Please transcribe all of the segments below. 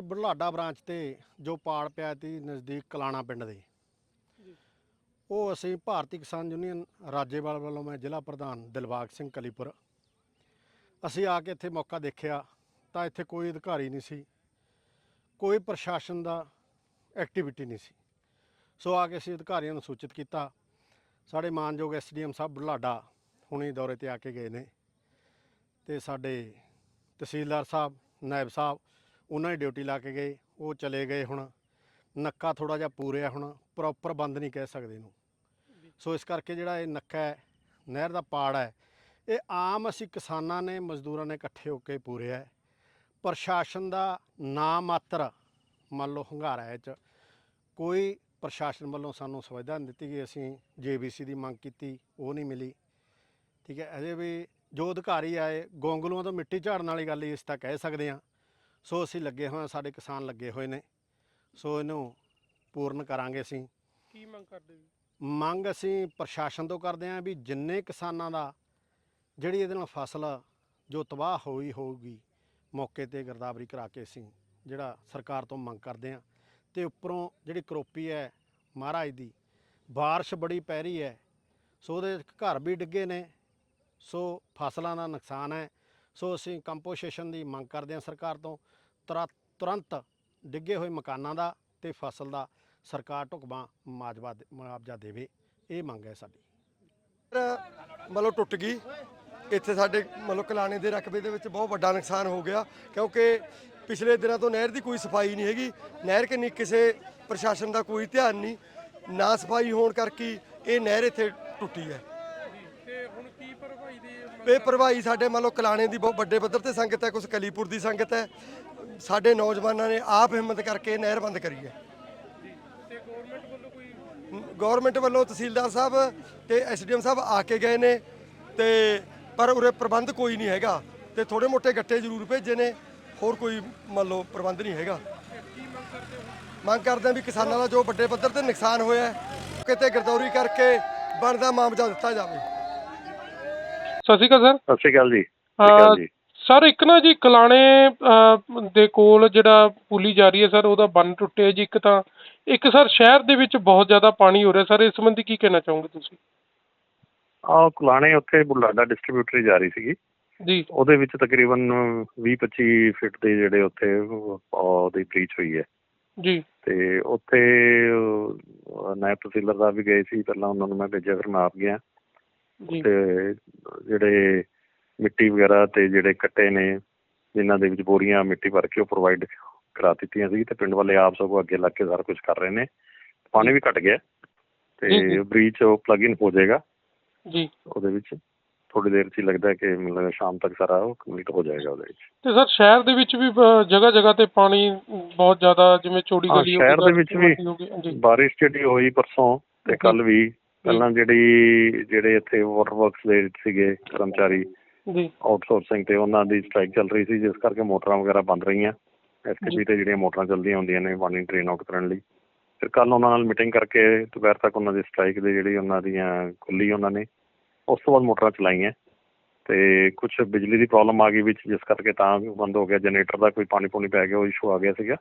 Budhlada branch ਤੇ ਜੋ ਪਾੜ ਪਿਆ ਤੀ ਨਜ਼ਦੀਕ ਕਲਾਣਾ ਪਿੰਡ ਦੇ। ਉਹ ਅਸੀਂ ਭਾਰਤੀ ਕਿਸਾਨ ਯੂਨੀਅਨ ਰਾਜੇਵਾਲ ਵੱਲੋਂ ਮੈਂ ਜ਼ਿਲ੍ਹਾ ਪ੍ਰਧਾਨ ਦਿਲਬਾਗ ਸਿੰਘ ਕਲੀਪੁਰ। ਅਸੀਂ ਆ ਕੇ ਇੱਥੇ ਮੌਕਾ ਦੇਖਿਆ ਤਾਂ ਇੱਥੇ ਕੋਈ ਅਧਿਕਾਰੀ ਨਹੀਂ ਸੀ ਕੋਈ ਪ੍ਰਸ਼ਾਸਨ ਦਾ ਐਕਟੀਵਿਟੀ ਨਹੀਂ ਸੀ। ਸੋ ਆ ਕੇ ਅਸੀਂ ਅਧਿਕਾਰੀਆਂ ਨੂੰ ਸੂਚਿਤ ਕੀਤਾ। ਸਾਡੇ ਮਾਨਯੋਗ ਐਸਡੀਐਮ ਸਾਹਿਬ ਬੁਢਲਾਡਾ ਹੁਣੀ ਦੌਰੇ ਤੇ ਆ ਕੇ ਗਏ ਨੇ ਤੇ ਸਾਡੇ ਤਹਿਸੀਲਦਾਰ ਸਾਹਿਬ ਨਾਇਬ ਸਾਹਿਬ ਉਹਨਾਂ ਦੀ ਡਿਊਟੀ ਲਾ ਕੇ ਗਏ, ਉਹ ਚਲੇ ਗਏ ਹੁਣ। ਨੱਕਾ ਥੋੜਾ ਜਿਹਾ ਪੂਰਿਆ ਹੁਣ ਪ੍ਰੋਪਰ ਬੰਦ ਨਹੀਂ ਕਹਿ ਸਕਦੇ ਇਹਨੂੰ। ਸੋ ਇਸ ਕਰਕੇ ਜਿਹੜਾ ਇਹ ਨੱਕਾ ਹੈ, ਨਹਿਰ ਦਾ ਪਾੜ ਹੈ, ਇਹ ਆਮ ਅਸੀਂ ਕਿਸਾਨਾਂ ਨੇ, ਮਜ਼ਦੂਰਾਂ ਨੇ ਇਕੱਠੇ ਹੋ ਕੇ ਪੂਰਿਆ ਪ੍ਰਸ਼ਾਸਨ ਦਾ ਨਾ ਮਾਤਰ ਮੰਨ ਲਓ ਹੰਗਾਰਾ ਹੈ 'ਚ, ਕੋਈ ਪ੍ਰਸ਼ਾਸਨ ਵੱਲੋਂ ਸਾਨੂੰ ਸੁਵਿਧਾ ਨਹੀਂ ਦਿੱਤੀ ਗਈ, ਅਸੀਂ ਜੀਬੀਸੀ ਦੀ ਮੰਗ ਕੀਤੀ, ਉਹ ਨਹੀਂ ਮਿਲੀ। ਠੀਕ ਹੈ, ਅਜੇ ਵੀ ਜੋ ਅਧਿਕਾਰੀ ਆਏ, ਗੋਂਗਲੂਆਂ ਤੋਂ ਮਿੱਟੀ ਝਾੜਨ ਵਾਲੀ ਗੱਲ ਹੀ ਇਸ ਤਾਂ ਕਹਿ ਸਕਦੇ ਹਾਂ। ਸੋ ਅਸੀਂ ਲੱਗੇ ਹੋਏ ਹਾਂ ਸਾਡੇ ਕਿਸਾਨ ਲੱਗੇ ਹੋਏ ਨੇ। ਸੋ ਇਹਨੂੰ ਪੂਰਨ ਕਰਾਂਗੇ ਅਸੀਂ। ਕੀ ਮੰਗ ਕਰਦੇ ਜੀ ਮੰਗ ਅਸੀਂ ਪ੍ਰਸ਼ਾਸਨ ਤੋਂ ਕਰਦੇ ਹਾਂ ਵੀ ਜਿੰਨੇ ਕਿਸਾਨਾਂ ਦਾ ਜਿਹੜੀ ਇਹਦੇ ਨਾਲ ਫਸਲ ਜੋ ਤਬਾਹ ਹੋਈ ਹੋਊਗੀ ਮੌਕੇ ਤੇ ਗਿਰਦਾਵਰੀ ਕਰਾ ਕੇ ਅਸੀਂ ਜਿਹੜਾ ਸਰਕਾਰ ਤੋਂ ਮੰਗ ਕਰਦੇ ਹਾਂ। ਤੇ ਉੱਪਰੋਂ ਜਿਹੜੀ ਕਰੋਪੀ ਹੈ ਮਹਾਰਾਜ ਦੀ ਬਾਰਿਸ਼ ਬੜੀ ਪੈ ਰਹੀ ਹੈ। ਸੋ ਉਹਦੇ ਘਰ ਵੀ ਡਿੱਗੇ ਨੇ। ਸੋ ਫਸਲਾਂ ਦਾ ਨੁਕਸਾਨ ਹੈ। ਸੋ ਅਸੀਂ ਕੰਪੋਸੇਸ਼ਨ ਦੀ ਮੰਗ ਕਰਦੇ ਹਾਂ ਸਰਕਾਰ ਤੋਂ। ਤੁਰਾ- ਤੁਰੰਤ ਡਿੱਗੇ ਹੋਏ ਮਕਾਨਾਂ ਦਾ ਤੇ ਫਸਲ ਦਾ ਸਰਕਾਰ ਢੁਕਵਾਂ ਮੁਆਵਜ਼ਾ ਦੇ- ਮੁਆਵਜ਼ਾ ਦੇਵੇ। ਇਹ ਮੰਗ ਹੈ ਸਾਡੀ। ਮਤਲਬ ਟੁੱਟ ਗਈ। ਇੱਥੇ ਸਾਡੇ ਮਤਲਬ ਕਲਾਣੇ ਦੇ ਰਕਬੇ ਦੇ ਵਿੱਚ ਬਹੁਤ ਵੱਡਾ ਨੁਕਸਾਨ ਹੋ ਗਿਆ ਕਿਉਂਕਿ ਪਿਛਲੇ ਦਿਨਾਂ ਤੋਂ ਨਹਿਰ ਦੀ ਕੋਈ ਸਫ਼ਾਈ ਨਹੀਂ ਹੈਗੀ। ਨਹਿਰ ਕਿੰਨੀ ਕਿਸੇ ਪ੍ਰਸ਼ਾਸਨ ਦਾ ਕੋਈ ਧਿਆਨ ਨਹੀਂ। ਨਾ ਸਫ਼ਾਈ ਹੋਣ ਕਰਕੇ ਇਹ ਨਹਿਰ ਇੱਥੇ ਟੁੱਟੀ ਹੈ। ਹੁਣ ਕੀ ਦੀ ਪ੍ਰਭਾਈ ਸਾਡੇ ਮੰਨ ਲਓ ਕਲਾਣੇ ਦੀ ਬਹੁਤ ਵੱਡੇ ਪੱਧਰ ਤੇ ਸੰਗਤ ਹੈ ਕੁਝ ਕਲੀਪੁਰ ਦੀ ਸੰਗਤ ਹੈ। ਸਾਡੇ ਨੌਜਵਾਨਾਂ ਨੇ ਆਪ ਹਿੰਮਤ ਕਰਕੇ ਨਹਿਰ ਬੰਦ ਕਰੀ ਹੈ। ਤੇ ਗਵਰਨਮੈਂਟ ਵੱਲੋਂ ਕੋਈ ਗਵਰਨਮੈਂਟ ਵੱਲੋਂ ਤਹਿਸੀਲਦਾਰ ਸਾਹਿਬ ਤੇ ਐਸਡੀਐਮ ਸਾਹਿਬ ਆ ਕੇ ਗਏ ਨੇ ਤੇ ਪਰ ਉਰੇ ਪ੍ਰਬੰਧ ਕੋਈ ਨਹੀਂ ਹੈਗਾ ਤੇ ਥੋੜੇ ਮੋਟੇ ਗੱਟੇ ਜ਼ਰੂਰ ਭੇਜੇ ਨੇ ਹੋਰ ਕੋਈ ਮੰਨ ਲਓ ਪ੍ਰਬੰਧ ਨਹੀਂ ਹੈਗਾ। ਮੰਗ ਕਰਦੇ ਹਾਂ? ਵੀ ਕਿਸਾਨਾਂ ਦਾ ਜੋ ਵੱਡੇ ਪੱਧਰ ਤੇ ਨੁਕਸਾਨ ਹੋਇਆ ਕਿਤੇ ਗਰਦੌਰੀ ਕਰਕੇ ਬਣਦਾ ਮੁਆਵਜ਼ਾ ਦਿੱਤਾ ਜਾਵੇ। ਸਤਿ ਸ਼੍ਰੀ ਅਕਾਲ ਸਤਿ ਸ਼੍ਰੀ ਅਕਾਲ ਜੀ। ਸਤਿ ਸ਼੍ਰੀ ਅਕਾਲ ਜੀ। ਸਰ ਇੱਕ ਨਾ ਜੀ ਕਲਾਣੇ ਦੇ ਕੋਲ ਜਿਹੜਾ ਪੁਲੀ ਜਾ ਰਹੀ ਹੈ ਸਰ ਉਹਦਾ ਬੰਨ ਟੁੱਟਿਆ ਜੀ ਇੱਕ ਤਾਂ। ਇੱਕ ਸਰ ਸ਼ਹਿਰ ਦੇ ਵਿੱਚ ਬਹੁਤ ਜ਼ਿਆਦਾ ਪਾਣੀ ਹੋ ਰਿਹਾ। ਸਰ ਇਸ ਸੰਬੰਧੀ ਕੀ ਕਹਿਣਾ ਚਾਹੋਗੇ ਤੁਸੀਂ? ਆ ਕੁਲਾਣੇ ਉੱਥੇ ਬੁਲਾਡਾ ਡਿਸਟ੍ਰੀਬਿਊਟਰੀ ਜਾ ਰਹੀ ਸੀਗੀ। ਜੀ। ਉਹਦੇ ਵਿੱਚ ਤਕਰੀਬਨ 20-25 ਫਿਟ ਦੇ ਜਿਹੜੇ ਉੱਥੇ ਉਹ- ਉਹਦੀ ਬ੍ਰੀਚ ਹੋਈ ਹੈ। ਜੀ। ਤੇ ਉੱਥੇ ਨਾਇਬ ਤਹਿਸੀਲਦਾਰ ਸਾਹਿਬ ਵੀ ਗਏ ਸੀ। ਪਹਿਲਾਂ ਉਹਨਾਂ ਨੂੰ ਮੈਂ ਭੇਜਿਆ ਫਿਰ ਮੈਂ ਆਪ ਗਿਆ। ਤੇ ਜਿਹੜੇ ਮਿੱਟੀ ਵਗੈਰਾ ਤੇ ਜਿਹੜੇ ਕੱਟੇ ਨੇ ਜਿਨ੍ਹਾਂ ਦੇ ਵਿੱਚ ਬੋਰੀਆਂ ਮਿੱਟੀ ਭਰ ਕੇ ਉਹ ਪ੍ਰੋਵਾਈਡ ਕਰਾ ਦਿੱਤੀਆਂ ਸੀ ਤੇ ਪਿੰਡ ਵਾਲੇ ਆਪ ਸਗੋਂ ਅੱਗੇ ਲੱਗ ਕੇ ਸਾਰਾ ਕੁਝ ਕਰ ਰਹੇ ਨੇ। ਪਾਣੀ ਵੀ ਘਟ ਗਿਆ। ਤੇ ਬ੍ਰੀਚ ਉਹ ਪਲੱਗ ਇਨ ਹੋ ਜਾਏਗਾ। ਜੀ। ਉਹਦੇ ਵਿੱਚ ਥੋੜੀ ਦੇਰ 'ਚ ਹੀ ਲੱਗਦਾ ਕਿ ਮਤਲਬ ਸ਼ਾਮ ਤੱਕ ਸਾਰਾ ਉਹ ਕੰਪਲੀਟ ਹੋ ਜਾਏਗਾ ਉਹਦੇ ਵਿੱਚ। ਤੇ ਸਰ ਸ਼ਹਿਰ ਦੇ ਵਿੱਚ ਵੀ ਜਗ੍ਹਾ ਜਗ੍ਹਾ ਤੇ ਪਾਣੀ ਬਹੁਤ ਜ਼ਿਆਦਾ ਜਿਵੇਂ ਚੌੜੀ ਹਾਂ, ਗਲੀ ਸ਼ਹਿਰ ਦੇ ਵਿੱਚ ਵੀ ਬਾਰਿਸ਼ ਜਿਹੜੀ ਹੋਈ ਪਰਸੋਂ ਤੇ ਕੱਲ ਵੀ ਪਹਿਲਾਂ ਜਿਹੜੀ ਜਿਹੜੇ ਇੱਥੇ ਵਾਟਰ ਵਰਕਸ ਦੇ ਸੀਗੇ ਕਰਮਚਾਰੀ ਜੀ। ਆਊਟਸੋਰਸਿੰਗ ਤੇ ਉਹਨਾਂ ਦੀ ਸਟ੍ਰਾਈਕ ਚੱਲ ਰਹੀ ਸੀ ਜਿਸ ਕਰਕੇ ਮੋਟਰਾਂ ਵਗੈਰਾ ਬੰਦ ਰਹੀਆਂ। ਐਸਟੀਪੀ ਤੇ ਜਿਹੜੀਆਂ ਮੋਟਰਾਂ ਚੱਲਦੀਆਂ ਹੁੰਦੀਆਂ ਨੇ ਪਾਣੀ ਡਰੇਨ ਆਊਟ ਕਰਨ ਲਈ। ਫਿਰ ਕੱਲ ਉਹਨਾਂ ਨਾਲ ਮੀਟਿੰਗ ਕਰਕੇ ਦੁਪਹਿਰ ਤੱਕ ਉਹਨਾਂ ਦੀ ਸਟ੍ਰਾਈਕ ਦੇ ਜਿਹੜੀ ਉਹਨਾਂ ਦੀਆਂ ਖੁੱਲੀ ਉਹਨਾਂ ਨੇ ਉਸ ਤੋਂ ਬਾਅਦ ਮੋਟਰਾਂ ਚਲਾਈਆਂ। ਤੇ ਕੁਝ ਬਿਜਲੀ ਦੀ ਪ੍ਰੋਬਲਮ ਆ ਗਈ ਵਿੱਚ ਜਿਸ ਕਰਕੇ ਤਾਂ ਵੀ ਬੰਦ ਹੋ ਗਿਆ। ਜਨਰੇਟਰ ਦਾ ਕੋਈ ਪਾਣੀ ਪੂਣੀ ਪੈ ਗਿਆ ਉਹ ਇਸ਼ੂ ਆ ਗਿਆ ਸੀਗਾ।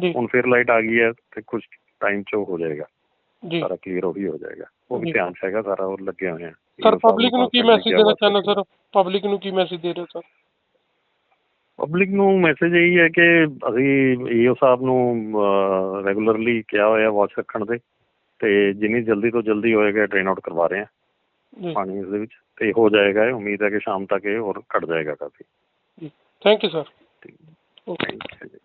ਜੀ। ਹੁਣ ਫਿਰ ਲਾਈਟ ਆ ਗਈ ਹੈ ਤੇ ਕੁਝ ਟਾਈਮ 'ਚ ਉਹ ਹੋ ਜਾਏਗਾ। ਜੀ। ਸਾਰਾ ਕਲੀਅਰ ਹੋ ਹੀ ਹੋ ਜਾਏਗਾ। ਉਹ ਵੀ। ਧਿਆਨ ਹੈਗਾ ਸਾਰਾ ਉਹ ਲੱਗੇ ਹੋਏ ਆ। ਸਰ ਪਬਲਿਕ ਨੂੰ ਕੀ ਮੈਸੇਜ ਦੇਣਾ ਚਾਹੁੰਦੇ ਸਰ? ਪਬਲਿਕ ਨੂੰ ਕੀ ਮੈਸੇਜ ਦੇ ਰਹੇ ਹੋ ਸਰ? ਪਬਲਿਕ ਨੂੰ ਮੈਸੇਜ ਇਹੀ ਹੈ ਕਿ ਅਸੀਂ ਈਓ ਸਾਹਿਬ ਨੂੰ ਰੈਗੂਲਰਲੀ ਕਿਹਾ ਹੋਇਆ ਵਾਚ ਰੱਖਣ ਦੇ ਤੇ ਜਿੰਨੀ ਜਲਦੀ ਤੋਂ ਜਲਦੀ ਹੋਏਗਾ ਟ੍ਰੇਨ ਆਊਟ ਕਰਵਾ ਰਹੇ ਜੀ। ਪਾਣੀ ਇਸ ਦੇ ਵਿੱਚ ਤੇ ਹੋ ਜਾਏਗਾ ਇਹ ਉਮੀਦ ਹੈ ਕਿ ਸ਼ਾਮ ਤੱਕ ਇਹ ਹੋਰ ਘਟ ਜਾਏਗਾ ਕਾਫੀ। Thank you sir thank you